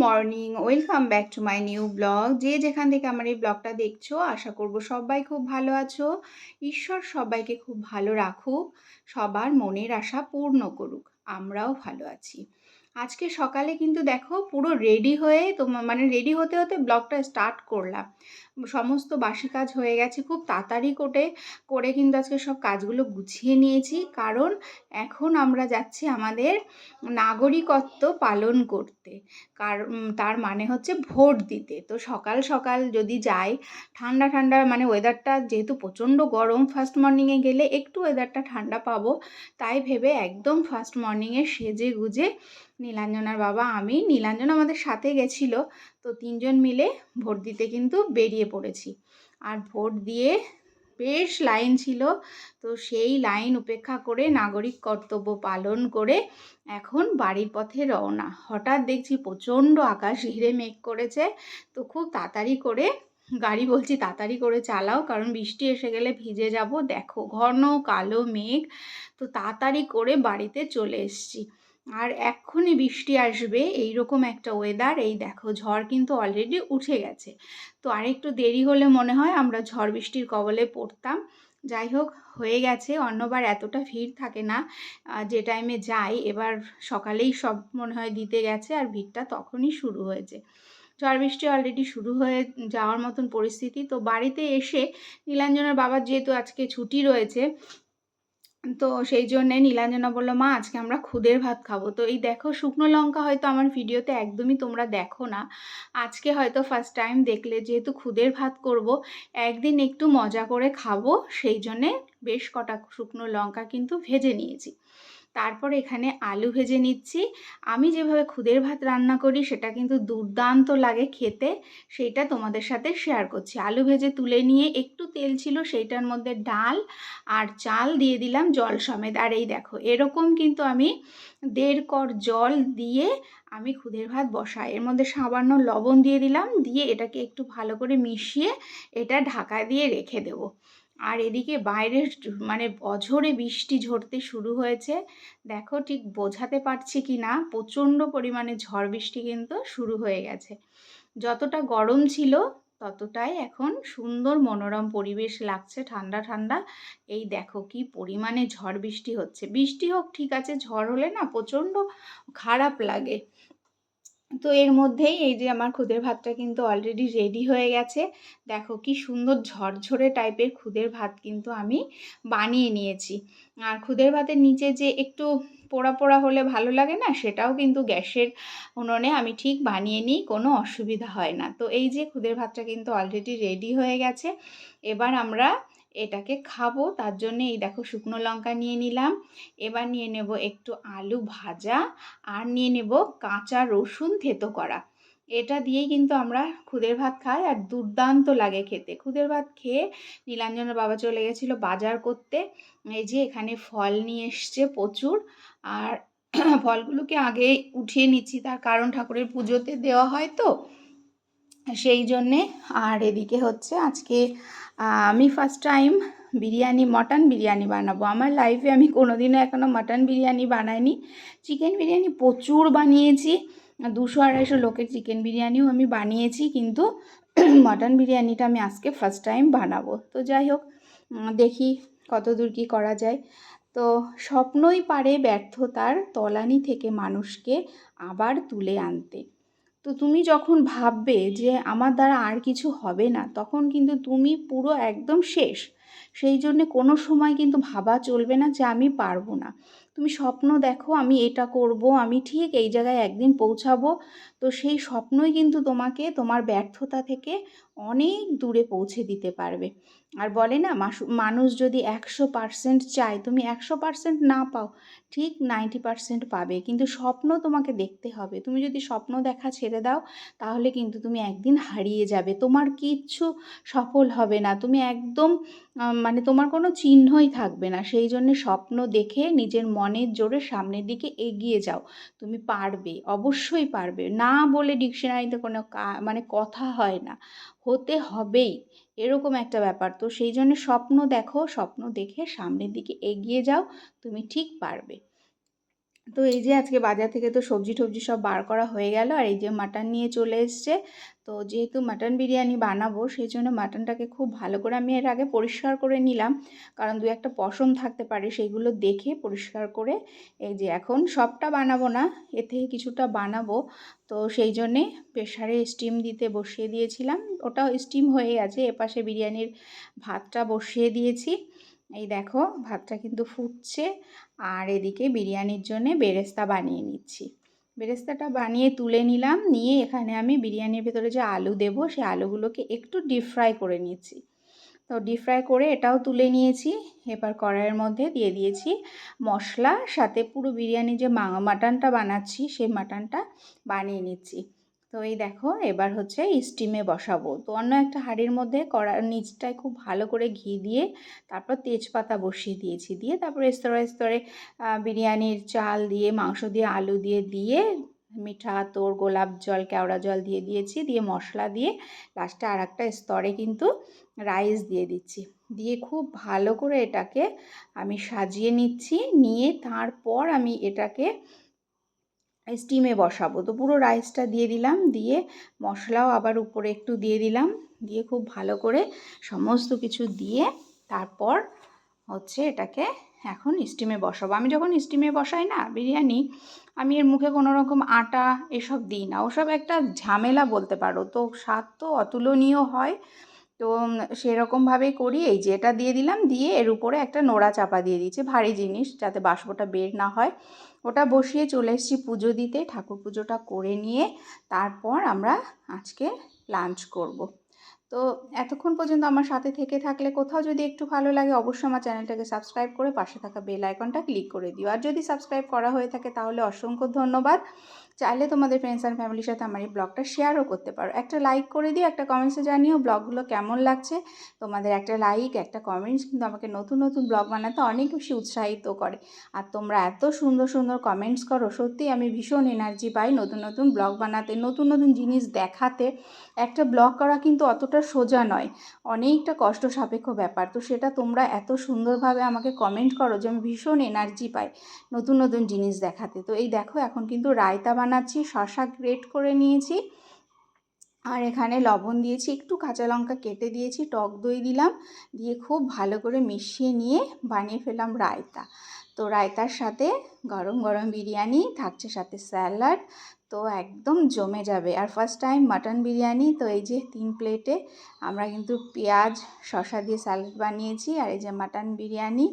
Morning welcome back to my new blog যে যেখান থেকে আমার এই ব্লগটা দেখছ, আশা করব সবাই খুব ভালো আছো। ঈশ্বর সবাইকে খুব ভালো রাখুক, সবার মনের আশা পূর্ণ করুক। আমরাও ভালো আছি। আজকে সকালে কিন্তু দেখো পুরো রেডি হয়ে তোমার মানে রেডি হতে হতে ব্লগটা স্টার্ট করলাম। সমস্ত বাসি কাজ হয়ে গেছে, খুব তাড়াতাড়ি করে করে কিন্তু আজকে সব কাজগুলো গুছিয়ে নিয়েছি। কারণ এখন আমরা যাচ্ছি আমাদের নাগরিকত্ব পালন করতে। কার তার মানে হচ্ছে ভোট দিতে। তো সকাল সকাল যদি যাই, ঠান্ডা ঠান্ডা মানে ওয়েদারটা যেহেতু প্রচণ্ড গরম ফার্স্ট মর্নিংয়ে গেলে একটু ওয়েদারটা ঠান্ডা পাবো, তাই ভেবে একদম ফার্স্ট মর্নিংয়ে সেজে গুজে নীলাঞ্জনার বাবা, আমি, নীলাঞ্জন আমাদের সাথে গেছিল। তো তিনজন মিলে ভোট দিতে কিন্তু বেরিয়ে পড়েছি। আর ভোট দিয়ে বেশ লাইন ছিল। তো সেই লাইন উপেক্ষা করে নাগরিক কর্তব্য পালন করে এখন বাড়ির পথে রওনা। হঠাৎ দেখছি প্রচণ্ড আকাশ ঘিরে মেঘ করেছে। তো খুব তাড়াতাড়ি করে গাড়ি বলছি, তাড়াতাড়ি করে চালাও, কারণ বৃষ্টি এসে গেলে ভিজে যাব। দেখো, ঘন কালো মেঘ। তো তাড়াতাড়ি করে বাড়িতে চলে এসছি। আর এক্ষুনি বৃষ্টি আসবে এই রকম একটা ওয়েদার এই দেখো ঝড় কিন্তু অলরেডি উঠে গেছে। তো আরেকটু দেরি হলে মনে হয় আমরা ঝড় বৃষ্টির কবলে পড়তাম। যাই হোক, হয়ে গেছে, অন্যবার এতটা ভিড় থাকে না। যে টাইমে যাই, এবার সকালেই সব মনে হয় দিতে গেছে আর ভিড়টা তখনই শুরু হয়েছে। ঝড় বৃষ্টি অলরেডি শুরু হয়ে যাওয়ার মতন পরিস্থিতি। তো বাড়িতে এসে নীলাঞ্জনের বাবার যেহেতু আজকে ছুটি রয়েছে তো সেই জন্যে নীলাঞ্জনা বলল, মা, আজকে আমরা খুদের ভাত খাব। তো এই দেখো, শুকনো লঙ্কা হয়তো আমার ভিডিওতে একদমই তোমরা দেখো না। আজকে হয়তো ফার্স্ট টাইম দেখলে, যেহেতু খুদের ভাত করব, একদিন একটু মজা করে খাব, সেই জন্যে বেশ কটা শুকনো লঙ্কা কিন্তু ভেজে নিয়েছি। তারপর এখানে আলু ভেজে নিচ্ছি। আমি যেভাবে খুদের ভাত রান্না করি, সেটা কিন্তু দুর্দান্ত লাগে খেতে। সেইটা তোমাদের সাথে শেয়ার করছি। আলু ভেজে তুলে নিয়ে একটু তেল ছিল, সেইটার মধ্যে ডাল আর চাল দিয়ে দিলাম জল সমেত। আর এই দেখো, এরকম কিন্তু আমি দেড় কর জল দিয়ে আমি খুদের ভাত বসাই। এর মধ্যে সামান্য লবণ দিয়ে দিলাম, দিয়ে এটাকে একটু ভালো করে মিশিয়ে এটা ঢাকা দিয়ে রেখে দেবো। আর এদিকে বাইরের মানে অঝরে বৃষ্টি ঝরতে শুরু হয়েছে। দেখো ঠিক বোঝাতে পারছি কি না, প্রচণ্ড পরিমাণে ঝড় বৃষ্টি কিন্তু শুরু হয়ে গেছে। যতটা গরম ছিল, ততটাই এখন সুন্দর মনোরম পরিবেশ লাগছে ঠান্ডা ঠান্ডা। এই দেখো কি পরিমাণে ঝড় বৃষ্টি হচ্ছে। বৃষ্টি হোক ঠিক আছে, ঝড় হলে না প্রচণ্ড খারাপ লাগে। তো এর মধ্যেই এই যে আমার খুদের ভাতটা কিন্তু অলরেডি রেডি হয়ে গেছে। দেখো কি সুন্দর ঝরঝরে টাইপের খুদের ভাত কিন্তু আমি বানিয়ে নিয়েছি। আর খুদের ভাতের নিচে যে একটু পোড়া পোড়া হলে ভালো লাগে না, সেটাও কিন্তু গ্যাসের উনুনে আমি ঠিক বানিয়ে নিই, কোনো অসুবিধা হয় না। তো এই যে খুদের ভাতটা কিন্তু অলরেডি রেডি হয়ে গেছে। এবার আমরা এটাকে খাব। তার জন্য এই দেখো শুকনো লঙ্কা নিয়ে নিলাম। এবার নিয়ে নেব একটু আলু ভাজা আর নিয়ে নেব কাঁচা রসুন থেতো করা। এটা দিয়েই কিন্তু আমরা খুদের ভাত খাই আর দুর্দান্ত লাগে খেতে। খুদের ভাত খেয়ে নীলাঞ্জনের বাবা চলে গেছিল বাজার করতে। এই যে এখানে ফল নিয়ে এসছে প্রচুর। আর ফলগুলোকে আগে উঠিয়ে নিচ্ছি। তার কারণ ঠাকুরের পুজোতে দেওয়া হয় তো। সেই জন্যে। আর এদিকে হচ্ছে আজকে আমি first time biryani mutton biryani বানাবো। আমার লাইফে আমি কোনোদিনও এখনও মটন বিরিয়ানি বানাইনি। চিকেন বিরিয়ানি প্রচুর বানিয়েছি। দুশো আড়াইশো লোকের চিকেন বিরিয়ানিও আমি বানিয়েছি, কিন্তু মটন বিরিয়ানিটা আমি আজকে ফার্স্ট টাইম বানাবো। তো যাই হোক দেখি কত দূর কী করা যায়। তো স্বপ্নই পারে ব্যর্থতার তলানি থেকে মানুষকে আবার তুলে আনতে। তো তুমি যখন ভাববে যে আমার দ্বারা আর কিছু হবে না, তখন কিন্তু তুমি পুরো একদম শেষ। সেই জন্যে কোনো সময় কিন্তু ভাবা চলবে না যে আমি পারব না। তুমি স্বপ্ন দেখো, আমি এটা করব, আমি ঠিক এই জায়গায় একদিন পৌঁছাবো। তো সেই স্বপ্নই কিন্তু তোমাকে তোমার ব্যর্থতা থেকে অনেক দূরে পৌঁছে দিতে পারবে। আর বলে না মানুষ যদি একশো পার্সেন্ট চায়, তুমি একশো পার্সেন্ট না পাও, ঠিক নাইনটি পার্সেন্ট পাবে। কিন্তু স্বপ্ন তোমাকে দেখতে হবে। তুমি যদি স্বপ্ন দেখা ছেড়ে দাও, তাহলে কিন্তু তুমি একদিন হারিয়ে যাবে। তোমার কিচ্ছু সফল হবে না। তুমি একদম মানে তোমার কোনো চিহ্নই থাকবে না। সেই জন্যে স্বপ্ন দেখে নিজের মনের জোরে সামনের দিকে এগিয়ে যাও। তুমি পারবে, অবশ্যই পারবে। না বলে ডিকশনারিতে কোনো মানে কথা হয় না। হতে হবেই, এরকম একটা ব্যাপার। তো সেই জন্য স্বপ্ন দেখো, স্বপ্ন দেখে সামনের দিকে এগিয়ে যাও, তুমি ঠিক পারবে। তো এই যে আজকে বাজার থেকে তো সবজি টবজি সব বার করা হয়ে গেল, আর এই যে মাটন নিয়ে চলে এসছে। তো যেহেতু মাটন বিরিয়ানি বানাবো, সেই জন্য মাটনটাকে খুব ভালো করে আমি এর আগে পরিষ্কার করে নিলাম। কারণ দু একটা পশম থাকতে পারে, সেইগুলো দেখে পরিষ্কার করে এই যে এখন সবটা বানাবো না এ থেকে কিছুটা বানাবো। তো সেই জন্যে প্রেশারে স্টিম দিতে বসিয়ে দিয়েছিলাম। ওটাও স্টিম হয়ে গেছে এপাশে বিরিয়ানির ভাতটা বসিয়ে দিয়েছি। এই দেখো, ভাতটা কিন্তু ফুটছে। আর এদিকে বিরিয়ানির জন্যে বেরেস্তা বানিয়ে নিচ্ছি। বেরেস্তাটা বানিয়ে তুলে নিলাম, নিয়ে এখানে আমি বিরিয়ানির ভেতরে যে আলু দেব, সেই আলুগুলোকে একটু ডিপ ফ্রাই করে নিচ্ছি তো ডিপ ফ্রাই করে এটাও তুলে নিয়েছি, এবার কড়াইয়ের মধ্যে দিয়ে দিয়েছি মশলা, সাথে পুরো বিরিয়ানি যে মাটনটা বানাচ্ছি, সেই মাটনটা বানিয়ে নিচ্ছি। তো এই দেখো, এবার হচ্ছে স্টিমে বসাবো। তো অন্য একটা হাঁড়ির মধ্যে কড়ার নিচটায় খুব ভালো করে ঘি দিয়ে তারপর তেজপাতা বসিয়ে দিয়েছি। দিয়ে তারপরে স্তরে স্তরে বিরিয়ানির চাল দিয়ে, মাংস দিয়ে, আলু দিয়ে দিয়ে মিঠা, তোর, গোলাপ জল, কেওড়া জল দিয়ে দিয়েছি। দিয়ে মশলা দিয়ে লাস্টে আর একটা স্তরে কিন্তু রাইস দিয়ে দিচ্ছি। দিয়ে খুব ভালো করে এটাকে আমি সাজিয়ে নিচ্ছি। নিয়ে তারপর আমি এটাকে স্টিমে বসাবো। তো পুরো রাইসটা দিয়ে দিলাম, দিয়ে মশলাও আবার উপরে একটু দিয়ে দিলাম। দিয়ে খুব ভালো করে সমস্ত কিছু দিয়ে তারপর হচ্ছে এটাকে এখন স্টিমে বসাবো। আমি যখন স্টিমে বসাই না, বিরিয়ানি, আমি এর মুখে কোনো রকম আটা এসব দিই না। ওসব একটা ঝামেলা বলতে পারো। তো স্বাদ তো অতুলনীয় হয়। তো সেরকমভাবেই করি। এই যে এটা দিয়ে দিলাম, দিয়ে এর উপরে একটা নোড়া চাপা দিয়ে দিচ্ছি ভারী জিনিস যাতে বাষ্পটা বের না হয়। ওটা বসিয়ে চলে এসেছি পুজো দিতে, ঠাকুর পুজোটা করে নিয়ে। তারপর আমরা আজকে লাঞ্চ করব। তো এতক্ষণ পর্যন্ত আমার সাথে থেকে থাকলে কোথাও যদি একটু ভালো লাগে, অবশ্যই আমার চ্যানেলটাকে সাবস্ক্রাইব করে পাশে থাকা বেল আইকনটা ক্লিক করে দিও। আর যদি সাবস্ক্রাইব করা হয়ে থাকে তাহলে অসংখ্য ধন্যবাদ। চাইলে তোমাদের ফ্রেন্ডস অ্যান্ড ফ্যামিলির সাথে আমার এই ব্লগটা শেয়ারও করতে পারো। একটা লাইক করে দিও, একটা কমেন্টসে জানিও ব্লগগুলো কেমন লাগছে। তোমাদের একটা লাইক একটা কমেন্টস কিন্তু আমাকে নতুন নতুন ব্লগ বানাতে অনেক বেশি উৎসাহিত করে। আর তোমরা এত সুন্দর সুন্দর কমেন্টস করো সত্যি আমি ভীষণ এনার্জি পাই নতুন নতুন ব্লগ বানাতে, নতুন নতুন জিনিস দেখাতে। একটা ব্লগ করা কিন্তু অতটা সোজা নয়। অনেকটা কষ্ট সাপেক্ষ ব্যাপার। তো সেটা তোমরা এত সুন্দরভাবে আমাকে কমেন্ট করো যে আমি ভীষণ এনার্জি পাই নতুন নতুন জিনিস দেখাতে। তো এই দেখো, এখন কিন্তু রায়তা বানাচ্ছি শশা গ্রেট করে নিয়েছি। আর এখানে লবণ দিয়েছি, একটু কাঁচা লঙ্কা কেটে দিয়েছি, টক দই দিলাম। দিয়ে খুব ভালো করে মিশিয়ে নিয়ে বানিয়ে ফেললাম রায়তা। তো রায়তার সাথে গরম গরম বিরিয়ানি, থাকছে সাথে স্যালাড, তো একদম জমে যাবে। আর ফার্স্ট টাইম মাটন বিরিয়ানি, তো এই যে তিন প্লেটে আমরা কিন্তু পেঁয়াজ শশা দিয়ে স্যালাড বানিয়েছি। আর এই যে মাটন বিরিয়ানি,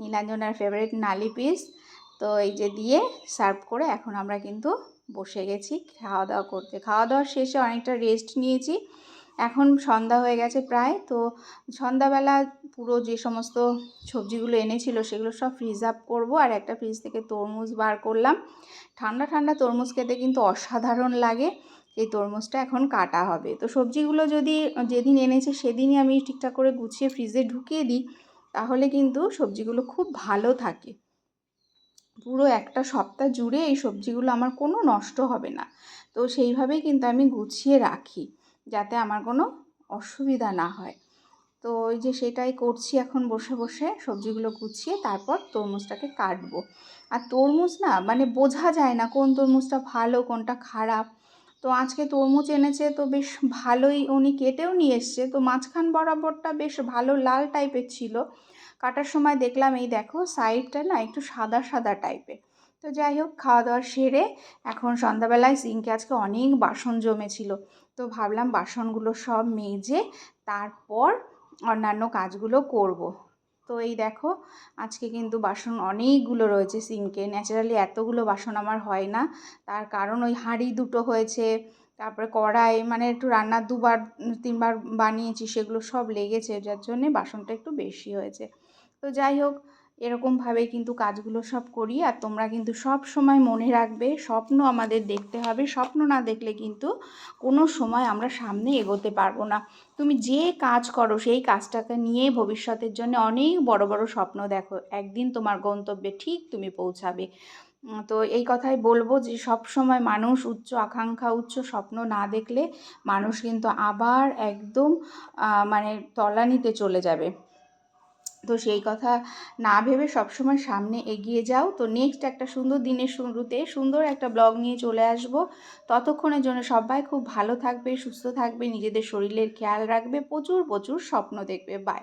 নীলাঞ্জনার ফেভারিট নালি পিস তো এই যে দিয়ে সার্ভ করে এখন আমরা কিন্তু বসে গেছি খাওয়া দাওয়া করতে। খাওয়া দাওয়ার শেষে অনেকটা রেস্ট নিয়েছি। এখন সন্ধ্যা হয়ে গেছে প্রায়, তো সন্ধ্যাবেলা পুরো যে সমস্ত সবজিগুলো এনেছিল সেগুলো সব ফ্রিজ আপ করব আর একটা ফ্রিজ থেকে তরমুজ বার করলাম। ঠান্ডা ঠান্ডা তরমুজ খেতে কিন্তু অসাধারণ লাগে, এই তরমুজটা এখন কাটা হবে। তো সবজিগুলো যদি যেদিন এনেছে সেদিনই আমি ঠিকঠাক করে গুছিয়ে ফ্রিজে ঢুকিয়ে দিই, তাহলে কিন্তু সবজিগুলো খুব ভালো থাকে। পুরো একটা সপ্তাহ জুড়ে এই সবজিগুলো আমার কোনো নষ্ট হবে না। তো সেইভাবেই কিন্তু আমি গুছিয়ে রাখি। যাতে আমার কোনো অসুবিধা না হয়। তো ওই যে সেটাই করছি এখন বসে বসে, সবজিগুলো গুছিয়ে তারপর তরমুজটাকে কাটবো। আর তরমুজ না মানে বোঝা যায় না কোন তরমুজটা ভালো, কোনটা খারাপ। তো আজকে তরমুজ এনেছে তো বেশ ভালোই, উনি কেটেও নিয়ে এসছে। তো মাঝখান বরাবরটা বেশ ভালো লাল টাইপের ছিল। কাটার সময় দেখলাম এই দেখো সাইডটা না একটু সাদা সাদা টাইপের তো যাই হোক খাওয়া দাওয়া সেরে এখন সন্ধ্যাবেলায় সিঙ্কে আজকে অনেক বাসন জমেছিল। তো ভাবলাম বাসনগুলো সব মেজে তারপর অন্যান্য কাজগুলো করব। তো এই দেখো, আজকে কিন্তু বাসন অনেকগুলো রয়েছে সিঙ্কে। ন্যাচারালি এতগুলো বাসন আমার হয় না। তার কারণ ওই হাঁড়ি দুটো হয়েছে, তারপরে কড়াই মানে একটু রান্নার দুবার, তিনবার বানিয়েছি, সেগুলো সব লেগেছে, যার জন্যে বাসনটা একটু বেশি হয়েছে। তো যাই হোক এরকমভাবে কিন্তু কাজগুলো সব করি আর তোমরা কিন্তু সব সময় মনে রাখবে, স্বপ্ন আমাদের দেখতে হবে, স্বপ্ন না দেখলে কিন্তু কোনো সময় আমরা সামনে এগোতে পারব না। তুমি যে কাজ করো সেই কাজটাকে নিয়ে ভবিষ্যতের জন্য অনেক বড় বড় স্বপ্ন দেখো, একদিন তোমার গন্তব্যে ঠিক তুমি পৌঁছাবে। তো এই কথাই বলব যে সব সময় মানুষ উচ্চ আকাঙ্ক্ষা, উচ্চ স্বপ্ন না দেখলে মানুষ কিন্তু আবার একদম মানে তলানিতে চলে যাবে। তো সেই কথা না ভেবে সবসময় সামনে এগিয়ে যাও। তো নেক্সট একটা সুন্দর দিনের শুরুতে সুন্দর একটা ব্লগ নিয়ে চলে আসব। ততক্ষণের জন্য সবাই খুব ভালো থাকবে, সুস্থ থাকবে, নিজেদের শরীরের খেয়াল রাখবে, প্রচুর প্রচুর স্বপ্ন দেখবে। বাই